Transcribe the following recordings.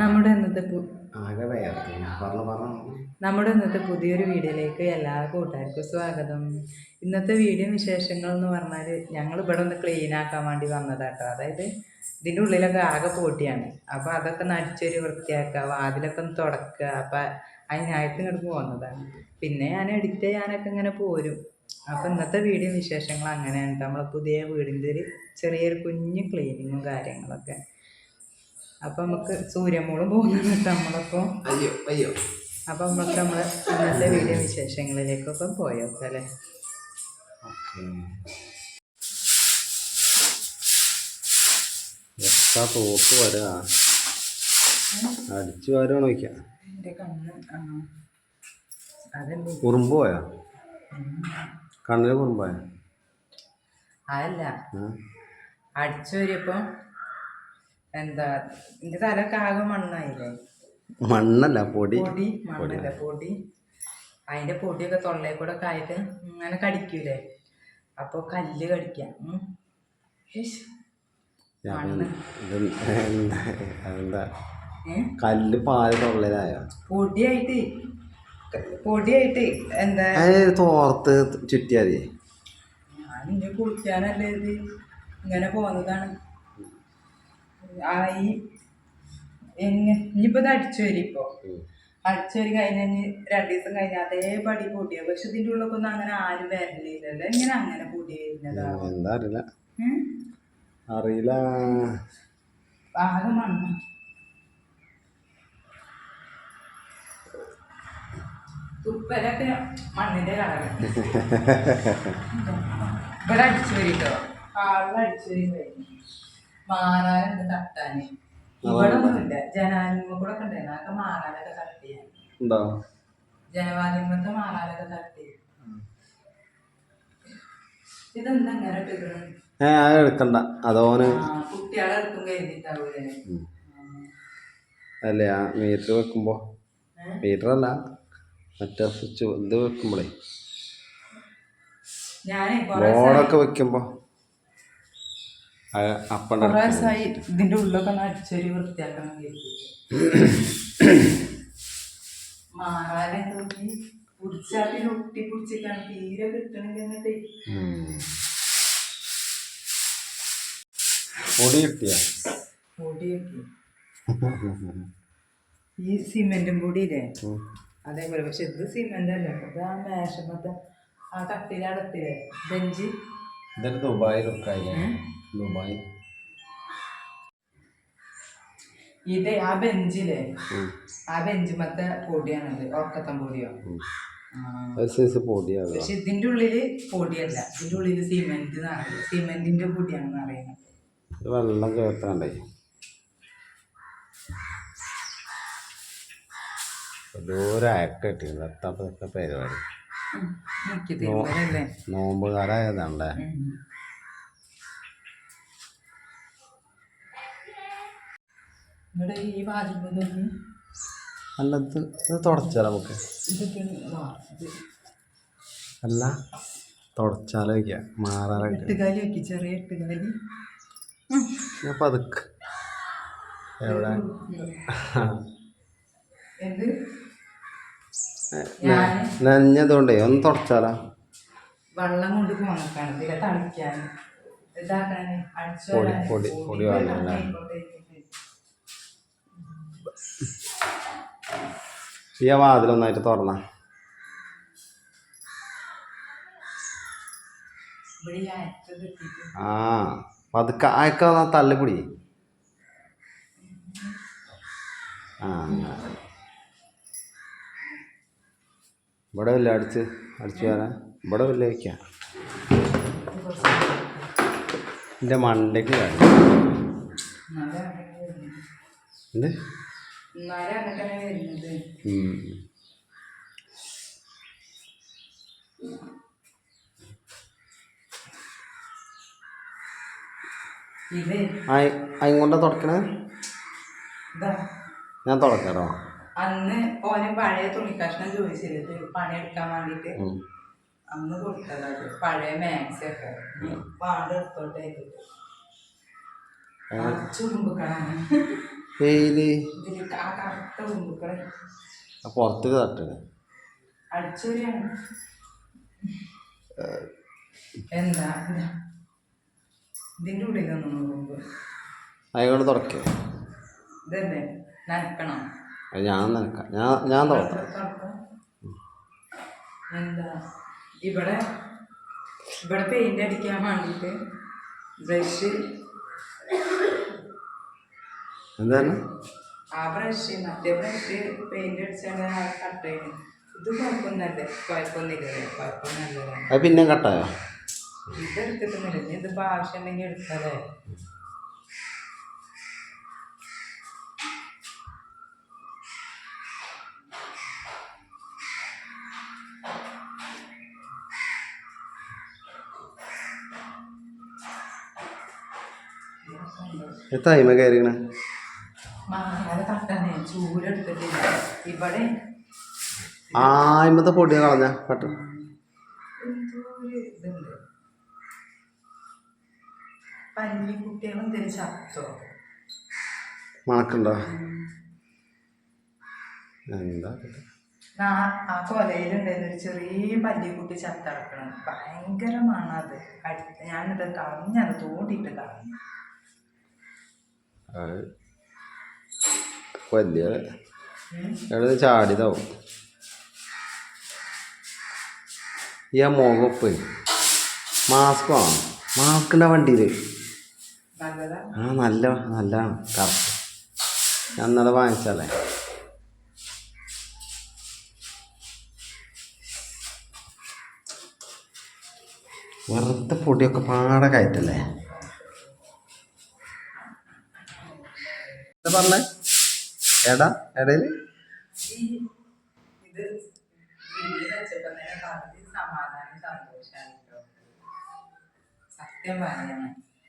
നമ്മുടെ ഇന്നത്തെ നമ്മുടെ ഇന്നത്തെ പുതിയൊരു വീഡിയോയിലേക്ക് എല്ലാ കൂട്ടുകാർക്കും സ്വാഗതം. ഇന്നത്തെ വീഡിയോ വിശേഷങ്ങൾ എന്ന് പറഞ്ഞാൽ ഞങ്ങൾ ഇവിടെ ഒന്ന് ക്ലീൻ ആക്കാൻ വേണ്ടി വന്നതാട്ടോ. അതായത് ഇതിന്റെ ഉള്ളിലൊക്കെ ആകെ പോട്ടിയാണ്. അപ്പോൾ അതൊക്കെ നടിച്ചൊരു വൃത്തിയാക്കുക വാതിലൊക്കെ ഒന്ന് തുടക്കുക. അപ്പം അതിനായിട്ട് ഇങ്ങോട്ട് പോകുന്നതാണ്. പിന്നെ ഞാൻ എഡിറ്റ് ചെയ്യാനൊക്കെ ഇങ്ങനെ പോരും. അപ്പോൾ ഇന്നത്തെ വീഡിയോ വിശേഷങ്ങൾ അങ്ങനെയാണ്. നമ്മളെ പുതിയ വീടിന്റെ ഒരു ചെറിയൊരു കുഞ്ഞു ക്ലീനിങ്ങും കാര്യങ്ങളൊക്കെ. അപ്പം നമുക്ക് സൂര്യമോളും പോകുന്നുണ്ട് നമ്മളപ്പോ. അയ്യോ അയ്യോ. അപ്പം നമുക്ക് നമ്മൾ ഇന്നത്തെ വീഡിയോ വിശേഷങ്ങളിലേക്കൊക്കെ പോയോക്കാം അല്ലേ വരാ? അടിച്ചു വരാണോ ഉറുമ്പ് പോയാ? കണ്ണിന് കുറുമ്പായ അതല്ല. അടിച്ചു വരിയപ്പോൾ എന്താ എന്റെ തലൊക്കെ ആകെ മണ്ണായില്ലേ? മണ്ണല്ല പൊടി. പൊടി മണ്ണല്ല പൊടി. അതിന്റെ പൊടിയൊക്കെ തൊള്ളയിൽ കൂടെ ഒക്കെ ആയിട്ട് ഇങ്ങനെ കടിക്കൂലേ? അപ്പൊ കല്ല് കടിക്കാം. അതെന്താ കല്ല് പാൽ തൊള്ളലായ? പൊടിയായിട്ട് പൊടിയായിട്ട് എന്താ? തോർത്ത് ചുറ്റിയാതി? ഞാൻ ഇനി കുളിക്കാനല്ലേ ഇത് ഇങ്ങനെ പോകുന്നതാണ് ആ ഈ എങ്ങനെ ഇനിയിപ്പോൾ ഇത് അടിച്ചു വരും ഇപ്പോ. അടിച്ചു വരി കഴിഞ്ഞ രണ്ടു ദിവസം കഴിഞ്ഞ അതേപടി കൂട്ടിയ പക്ഷെ ഇതിന്റെ ഉള്ളിലൊക്കെ ഒന്നും അങ്ങനെ ആരും വരലില്ലല്ലോ. ഇങ്ങനെ അങ്ങനെ കൂടി വരുന്നതാ അറിയില്ല. ഉം? അറിയില്ല. ആകെ മണ്ണ്. തുപ്പലൊക്കെ മണ്ണിന്റെ കളറ്. ഇവിടെ അടിച്ചു വരിട്ടോ ആളിൽ അടിച്ചു വരി കഴിഞ്ഞു. മാറാനുണ്ട് തട്ടാന്. ഇവിടെ ഒന്നുമില്ല ജനാലിമ കൂടെ ഒക്കെ ഉണ്ടായിരുന്നു. അതൊക്കെ മാറാനൊക്കെ തട്ടിയാണ് ഉണ്ടോ? ജനവാദിമത്തെ മാറാനൊക്കെ തട്ടി ഇതെന്താ ഇങ്ങനെ ഇട്ടിക്കണ്? ഏ അത് എടുക്കണ്ട. അതോന് ആ, കുട്ടികളെ എടുക്കും കരുതിട്ടാവൂലേ? അല്ലേ ആ. മീറ്റർ വെക്കുമ്പോ? മീറ്റർ അല്ല മറ്റേ സ്വിച്ച് ഇത് വെക്കുമ്പോളേ. ബോർഡൊക്കെ വെക്കുമ്പോ? ഇതിന്റെ ഉള്ളൊക്കെ അടിച്ചൊരു മാറാനെ പിടിച്ചാൽ ഒട്ടി പിടിച്ചിട്ടാണ് തീരെ എന്നിട്ട്. പൊടി കിട്ടിയ? ഈ സിമെന്റും പൊടിയില്ലേ? അതേപോലെ. പക്ഷെ ഇത് സിമെന്റ് അല്ല. ഇത് ആ മേശമത്തെ ആ കട്ടിലടത്തില്ലേ ബെഞ്ച്. ഇതൊരു ദുബായ് ലുക്കായില്ലേ ദുബായ്. ഇത് ആ ബെഞ്ചില്ലേ. ആ ബെഞ്ചുമത്തെ പൊടിയാണത്. ഉറക്കത്തം പൊടിയോ. ഒരു പക്ഷെ ഇതിന്റെ ഉള്ളിൽ പൊടിയല്ല. ഇതിന്റെ ഉള്ളിൽ സിമെന്റ് സിമെന്റിന്റെ പൊടിയാണെന്ന് ഇത് വെള്ളം ചേർത്താണ്ടേ ഒരു അയക്ക കിട്ടിയിട്ടുണ്ട്. എത്താപ്പതൊക്കെ പരിപാടി. നോമ്പുകാരായതാണ്ടേ ഈ അല്ല ഇത് ഇത് തുടച്ചാലോ നമുക്ക്? അല്ല തുടച്ചാലോ വയ്ക്കുക എട്ടുകാലി ചെറിയ എട്ടുകാലി. ഞാൻ പതുക്ക്. എവിടെ? നനഞ്ഞതുകൊണ്ടേ ഒന്ന് തുടച്ചാലോ? വെള്ളം കൊണ്ട് പോകാൻ തളിക്കാൻ. ഇതാക്കാൻ പൊടി, പൊടി, പൊടി വാങ്ങാനല്ലേ? ഈ ആ വാതിലൊന്നായിട്ട് തുറന്ന. ആ പതുക്കെ അയക്ക തള്ളിപ്പൊടി ആ ഇവിടെ വല്ല അടിച്ച് അടിച്ചു വരാൻ. ഇവിടെ വല്ല വയ്ക്കാം എന്റെ മണ്ടയ്ക്ക് കാര്യം. എന്ത്? എന്നാലും അങ്ങനെ വരുന്നത്. അയും തുടക്കണേ? ഞാൻ തുടക്കാറോ അന്ന് ഓന് പഴയ തുണിക്കഷ്ണം ചോദിച്ചിരുന്നത് പണിയെടുക്കാൻ വേണ്ടിട്ട്. അന്ന് കൊടുത്തതാണ് പഴയ മാക്സ് ഒക്കെ. പാണ്ട് എടുത്തോട്ടെ ചുരുമ്പ് കാണാൻ വെയിൽ. പുറത്തേക്ക് തട്ടണേ. എന്താ? ഇതാ. ഇതിന്റെ തുറക്കേ. ഇതല്ലേ? നനക്കണം. അത് ഞാൻ നനക്കാം. ഞാൻ ഞാൻ തുറക്കാം. തുറക്കാം. എന്താ? ഇവിടെ ഇവിടെ പെയിന്റ് അടിക്കാൻ വേണ്ടിയിട്ട് ബ്രഷ് എന്താണ്? ആ ബ്രഷ് മറ്റേ ബ്രഷ് പെയിന്റ് അടിച്ചാണ് കട്ട് ചെയ്യുന്നത് ഇത് അത് പിന്നെ കട്ടായോ ഇത് എടുത്തിട്ടൊന്നുമില്ല. ഇനി ഇതിപ്പോ ആവശ്യം ഉണ്ടെങ്കിൽ എടുക്കാതെ എത്തായ്മ കയറിക്കണേ? തട്ടാനേ ചൂരെടുത്തിട്ടില്ല ഇവിടെ ആ ഇമ്മത്തെ പൊടിയെ കളഞ്ഞ. പട്ട ചത്തോ മണക്കുണ്ടോ? എന്താ? ആ ചെറിയ പല്ലിക്കുട്ടി ചത്തടക്കണം. ഭയങ്കര മണത് അടി- ഞാനിത് കളഞ്ഞത് തോണ്ടിയിട്ട് കളഞ്ഞു. അത് വലിയ. എവിടെ ചാടിയതാവും. ഈ ആ മുഖപ്പ് മാസ്ക് വേണം മാസ്ക് ഉണ്ടാ വണ്ടിയിൽ ആ നല്ല നല്ലതാണ് കറക്റ്റ്. ഞാൻ ഇന്നലെ വാങ്ങിച്ചാലേ വെറുതെ പൊടിയൊക്കെ പാടെ കയറ്റല്ലേ? പറഞ്ഞേ? എടാ ഇടയിൽ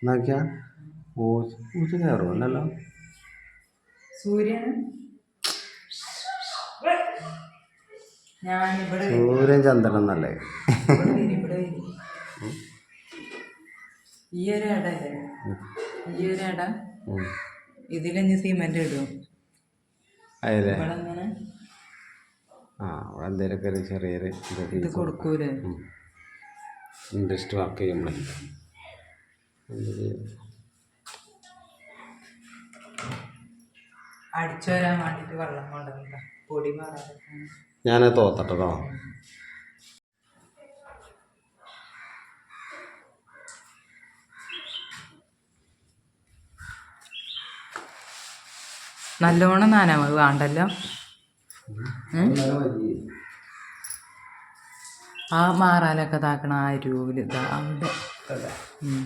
നോക്കിയാ. കയറുമല്ലോ സൂര്യൻ. ചന്ദ്രൻ എന്നല്ലേ. ഈ ഒരു ഇടല്ലേ ഈ ഒരു ഇട ഉം. സിമെന്റ് ഇടും. ഇങ്ങനെ ആ അവിടെ എന്തെങ്കിലുമൊക്കെ ഒരു ചെറിയൊരു ഇത് കൊടുക്കൂലേ? ഇൻട്രസ്റ്റ് വർക്ക് അടിച്ചു വരാൻ വെള്ളം കൊണ്ടുവന്നില്ല പൊടി മാറാതെ. ഞാൻ തോത്തട്ടോ നല്ലോണം നാനാമത് വേണ്ടല്ലോ? ആ മാറാലൊക്കെ താക്കണ ആ രൂപയിൽ ഇതാ അവിടെ. ഉം.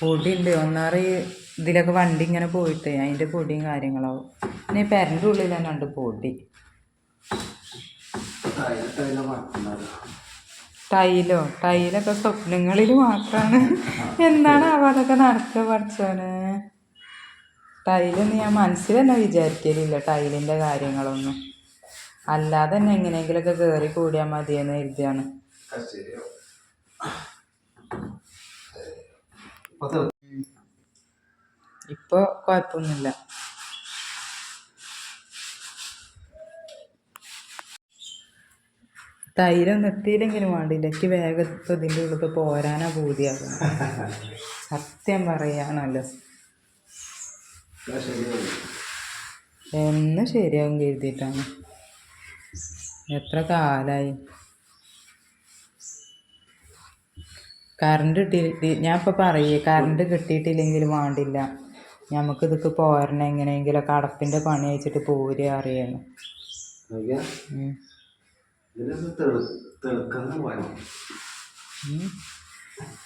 പൊടിയുണ്ട്. ഒന്നാറ് ഇതിലൊക്കെ വണ്ടി ഇങ്ങനെ പോയിട്ട് അതിന്റെ പൊടിയും കാര്യങ്ങളാവും. പിന്നെ പെരന്റെ ഉള്ളിൽ തന്നെ ഉണ്ട് പൊടി. ടൈലോ ടൈലൊക്കെ സ്വപ്നങ്ങളിൽ മാത്രമാണ് എന്താണ് അതൊക്കെ നടക്കുക പഠിച്ചോന് ടൈലൊന്നും ഞാൻ മനസ്സിൽ തന്നെ വിചാരിക്കലില്ല ടൈലിന്റെ കാര്യങ്ങളൊന്നും. അല്ലാതെ തന്നെ എങ്ങനെയെങ്കിലുമൊക്കെ കയറി കൂടിയാൽ മതിയെന്ന് കരുതിയാണ്. ഇപ്പോൾ കുഴപ്പമൊന്നുമില്ല തൈരം നിർത്തിയില്ലെങ്കിലും വേണ്ടില്ല എനിക്ക് വേഗം ഇപ്പം ഇതിന്റെ ഉള്ളിൽ പോരാനാ പൂതിയാകും സത്യം പറയാണല്ലോ. എന്ന് ശരിയാവും കരുതിയിട്ടാണ്. എത്ര കാലായി? കറണ്ട് കിട്ടി ഞാൻ ഇപ്പോൾ പറയേ കറണ്ട് കിട്ടിയിട്ടില്ലെങ്കിൽ വേണ്ടില്ല. നമുക്കിതൊക്കെ പോരണം എങ്ങനെയെങ്കിലൊക്കെ അടപ്പിന്റെ പണി അയച്ചിട്ട് പോരുക. ഉം.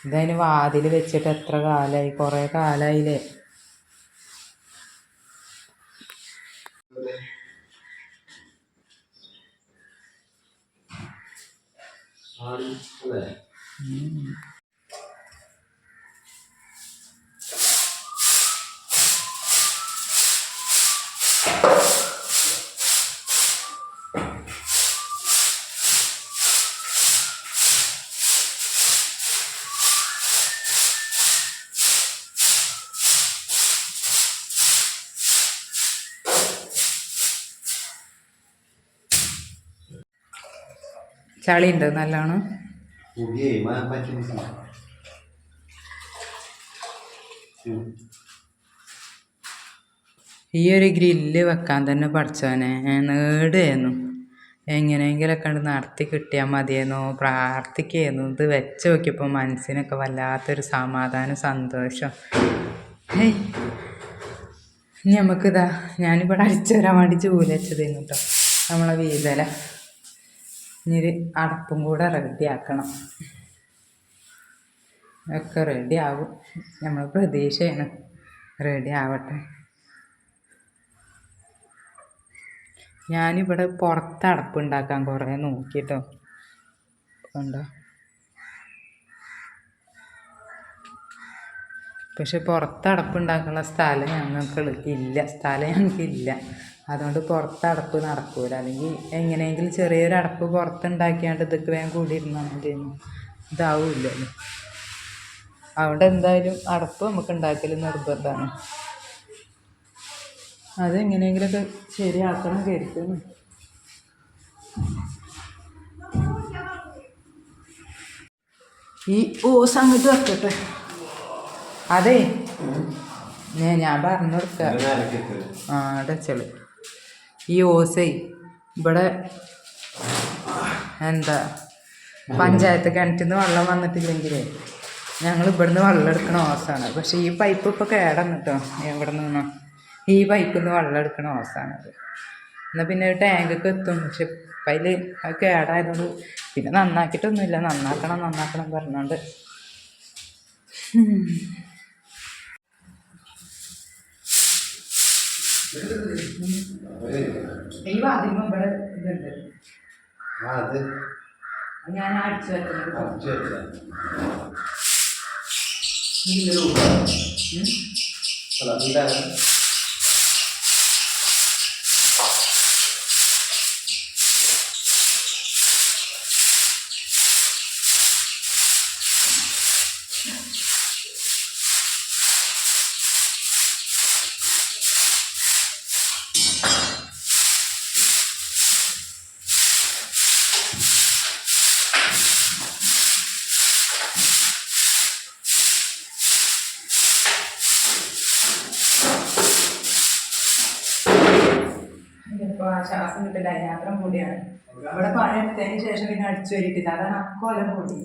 ഇതതിന് വാതിൽ വെച്ചിട്ട് എത്ര കാലമായി കുറേ കാലമായില്ലേ ചളി ഉണ്ട് നല്ലോണം. ഈ ഒരു ഗ്രില്ല് വെക്കാൻ തന്നെ പഠിച്ചവനെ നേടുകയായിരുന്നു എങ്ങനെയെങ്കിലൊക്കെ കണ്ട് നടത്തി കിട്ടിയാൽ മതിയെന്നു പ്രാർത്ഥിക്കുകയായിരുന്നു ഇത് വെച്ച് നോക്കിയപ്പോൾ മനസ്സിനൊക്കെ വല്ലാത്തൊരു സമാധാനം സന്തോഷം. ഹേയ് നമുക്കിതാ ഞാനിവിടെ അടിച്ചു തരാൻ വേണ്ടി ജോലി വെച്ചതായിരുന്നു കേട്ടോ നമ്മളെ വീതല. ഇനി അടപ്പും കൂടെ റെഡിയാക്കണം ഒക്കെ റെഡി ആവും നമ്മൾ പ്രതീക്ഷയാണ്. റെഡി ആവട്ടെ. ഞാനിവിടെ പുറത്ത് അടപ്പുണ്ടാക്കാൻ കുറേ നോക്കിട്ടോ. കണ്ടോ? പക്ഷെ പുറത്ത് അടപ്പുണ്ടാക്കാനുള്ള സ്ഥലം ഞങ്ങൾക്ക് ഇല്ല. സ്ഥലം ഞങ്ങൾക്കില്ല. അതുകൊണ്ട് പുറത്ത് അടപ്പ് നടക്കൂല. അല്ലെങ്കിൽ എങ്ങനെയെങ്കിലും ചെറിയൊരു അടപ്പ് പുറത്തുണ്ടാക്കിയാണ്ട് ഇതൊക്കെ വേഗം കൂടിയിരുന്നാൽ മതിയെന്നു. ഇതാവില്ലല്ലോ അതുകൊണ്ട് എന്തായാലും അടപ്പ് നമുക്ക് ഉണ്ടാക്കൽ നിർബന്ധമാണ്. അതെങ്ങനെയെങ്കിലൊക്കെ ശരിയാക്കണം കരുതുന്നു. ഈ ഓസ് അങ്ങോട്ട് വെക്കട്ടെ. അതെ. ഞാൻ ഞാൻ പറഞ്ഞു കൊടുക്കാം. ആ അടച്ചൾ. ഈ ഓസൈ ഇവിടെ എന്താ പഞ്ചായത്ത് കിണറ്റിൽ നിന്ന് വെള്ളം വന്നിട്ടില്ലെങ്കിൽ ഞങ്ങൾ ഇവിടുന്ന് വെള്ളം എടുക്കണ ഓസാണ്. പക്ഷെ ഈ പൈപ്പ് ഇപ്പോൾ കേടന്നു കേട്ടോ എവിടെ നിന്നോ. ഈ പൈപ്പിൽ നിന്ന് വെള്ളം എടുക്കണ ഓസാണത് എന്നാൽ പിന്നെ ടാങ്കൊക്കെ എത്തും. പക്ഷെ അതിൽ അത് കേടായതുകൊണ്ട് പിന്നെ നന്നാക്കിയിട്ടൊന്നുമില്ല. നന്നാക്കണം നന്നാക്കണം പറഞ്ഞോണ്ട്. ഈ വാതിലും ഇവിടെ ഇതുണ്ട്. അത് ഞാൻ അടിച്ചു വെക്കുന്നത് അടിച്ചു വെച്ചാ ശ്വാസം കിട്ടില്ല യാത്ര കൂടിയാണ്. അവിടെ പണിയെടുത്തതിന് ശേഷം പിന്നെ അടിച്ചു വരിട്ടില്ല അതാണ് അക്കോലം കൂടി.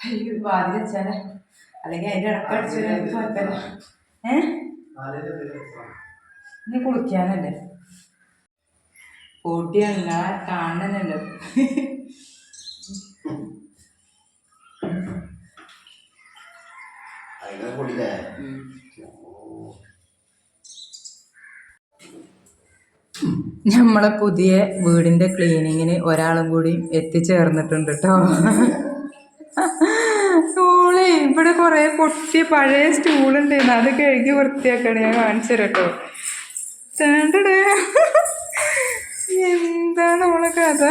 അയ്യോ വാതിൽ വെച്ചാൽ. അല്ലെങ്കിൽ അതിന്റെ ഇടയ്ക്ക് അടിച്ചു വരാൻ കുഴപ്പമില്ല. ഏ? ഇനി കുളിക്കാനല്ലേ? കൂട്ടിയല്ല കാണണല്ലോ അതിനെ നമ്മളെ പുതിയ വീടിന്റെ ക്ലീനിങ്ങിന് ഒരാളും കൂടി എത്തിച്ചേർന്നിട്ടുണ്ട് കേട്ടോ ഓളെ ഇവിടെ കുറെ പൊട്ടിയ പഴയ സ്റ്റൂളുണ്ടായിരുന്നു അത് കഴുകി വൃത്തിയാക്കണേ ഞാൻ കാണിച്ചു കേട്ടോ ചേണ്ടടേ എന്താണ് ഓളെ കഥ?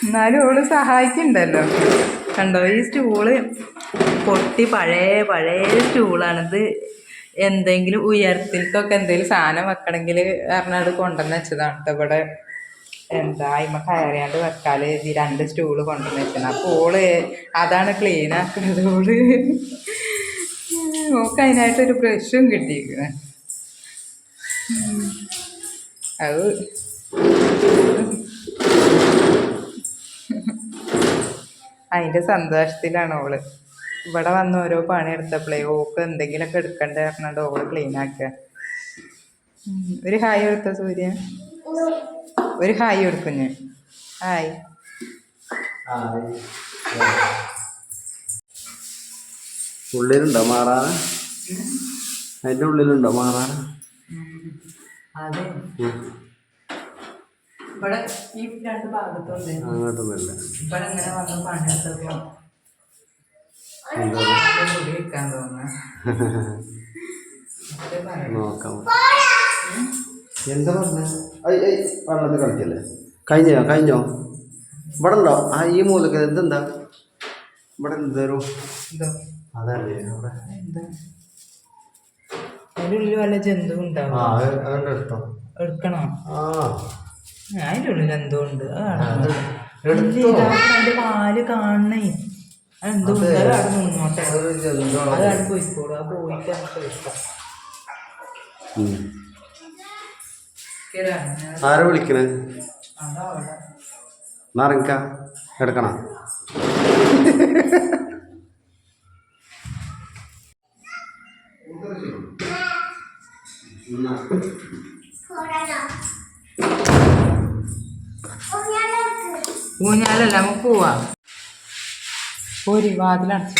എന്നാലും ഓൾ സഹായിക്കണ്ടല്ലോ കണ്ടോ ഈ സ്റ്റൂൾ പൊട്ടി പഴയ പഴയ സ്റ്റൂളാണിത് എന്തെങ്കിലും ഉയരത്തിൽക്കൊക്കെ എന്തെങ്കിലും സാധനം വെക്കണമെങ്കിൽ പറഞ്ഞാൽ കൊണ്ടുവന്ന് വെച്ചതാണ് ഇവിടെ എന്താ അയിമ കയറിയാണ്ട് വെക്കാൽ ഈ രണ്ട് സ്റ്റൂൾ കൊണ്ടുവന്ന് വെച്ചത് അപ്പോൾ അതാണ് ക്ലീൻ ആക്കുന്നത് ഓൾ ഓക്ക് അതിനായിട്ടൊരു ബ്രഷും കിട്ടിയിരിക്കുന്നത് അത് അതിന്റെ സന്തോഷത്തിലാണ് ഓൾ. ഇവിടെ വന്ന് ഓരോ പണി എടുത്തപ്പോഴേ ഓക്ക് എന്തെങ്കിലുമൊക്കെ എടുക്കണ്ടേ പറഞ്ഞിട്ട് ഓൾ ക്ലീൻ ആക്കുക. ഒരു ഹായ് എടുത്ത സൂര്യ? ഒരു ഹായ് എടുക്കും ഞാൻ ഹായ്. ഉള്ളിലുണ്ടോ മാറാന അതിന്റെ ഉള്ളിലുണ്ടോ മാറാന അതെ. ഇവിടെ ഈ രണ്ട് ഭാഗത്തുണ്ട്. അങ്ങോട്ടൊന്നുമില്ല. ഇവിടെ ഇങ്ങനെ വന്ന് പണി നോക്കാം. എന്താ പറഞ്ഞ? വെള്ളത്തിൽ കളിക്കല്ലേ? കഴിഞ്ഞോ കഴിഞ്ഞോ? ഇവിടെ ഉണ്ടോ? ആ ഈ മൂലക്ക് ഇതെന്താ? ഇവിടെ എന്തൊരു അതല്ലേ അവിടെ എന്താ? അതിന്റെ ഉള്ളിൽ വല്ല ജന്തു ഉണ്ടാവും. എടുക്കണോ? അതിന്റെ ഉള്ളിൽ എന്തോ ഉണ്ട്. പാൽ കാണണേ. ആരാ വിളിക്കണേ? നാറിക്ക നാരങ്ക എടുക്കണ? ഊഞ്ഞാലല്ല നമുക്ക് പോവാ. പോരി വാതിലടച്ചു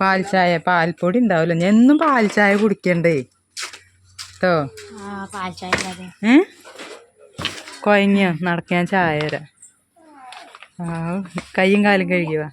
പാൽ ചായ പാൽപ്പൊടി ഉണ്ടാവില്ല ഞാൻ എന്നും പാൽ ചായ കുടിക്കണ്ടേ? കേട്ടോ പാൽ ചായ അതെ ഏ? കൊയങ്ങിയോ നടക്കാൻ ചായ തരാം ആ കയ്യും കാലും കഴുകിവാ